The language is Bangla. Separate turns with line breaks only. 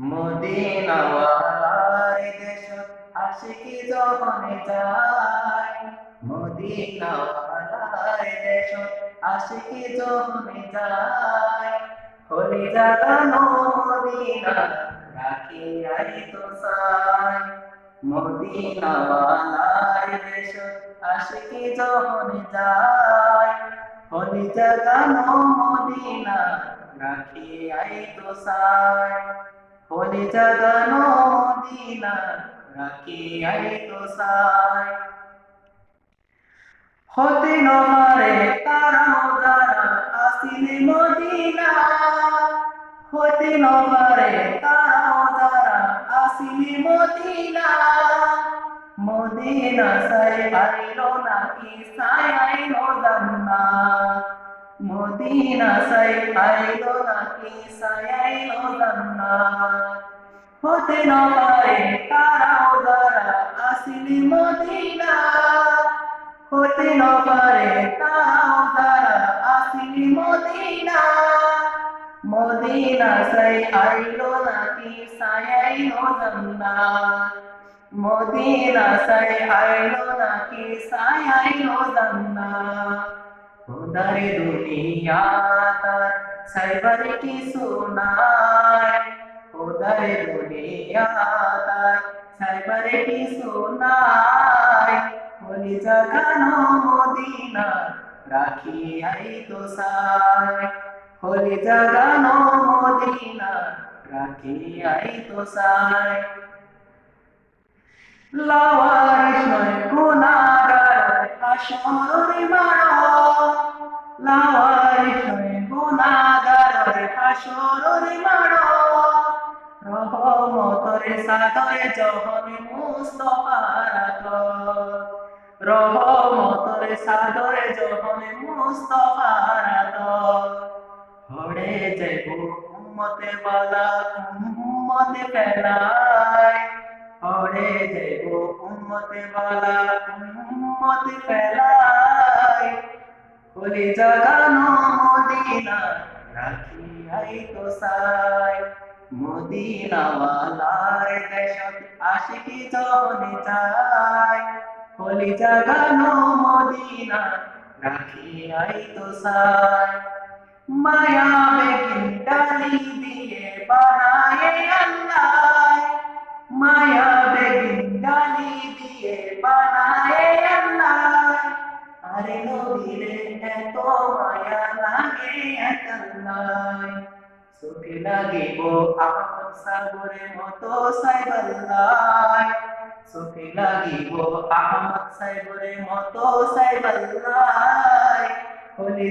মদিনাওয়ালার দেশ আশিকি যখন যায়। মদিনাওয়ালার দেশ আশিকি যখন যায়। হলি জাগানো মদিনা, রাখি আই তো সাই মদিনাওয়ালার দেশ আশিকি যখন যায়। হলি জাগানো মদিনা, রাখি আই তো সাই হলি জাগানো মদিনা রাখি আই তো সাই হতে নমারে তারাও যারা আসিলে মদিনা। হতে নমারে তারাও যারা আসিলে মদিনা। মদিনা সাই আইলো নাকি? সাই আইলো জান্না মদিনা সাই আইলো নাকি? সাই আইলো জান্না হতে নমারে তারাও যারা আসিলে মদিনা হতে নপারে তাও যারা আসিনি মদিনা মদিনা সাই আইলো নাকি সাই আইলো জান্নাত মদিনা সাই আইলো নাকি সাই আইলো জান্নাত খোদারে দুনিয়া তার সাইবার কি সোনায় খোদারে দুনিয়া তার সাইবার হলি জাগানো মদিনা রাখি আই তো সাই হলি জাগানো মদিনা রাখি আই তো সাই মারো গুনাহগার হাসরের মারো। রহমতরে সাদরে যখন মুস্তফার রহমতরে সাদরে যখন মুস্তফার হড়ে যাইব উম্মতে বালা উম্মতে ফেলায় হড়ে যাইব উম্মতে বালা উম্মতে ফেলায় হলি জাগানো তো সাই। মদিনাওয়ালার দেশত আশিকি যখন চাই। হলি জাগানো মদিনা রাখি আই তো সাই। মায়া বেগিন ডালি আরে নবীরে এত মায়া লাগে একাল্লাই চোখে লাগিব আপন সাগরে মতো সাইবাল্লাই চোখে লাগিব আহমদ সাইবরে মতো সাইবাল্লাই হলি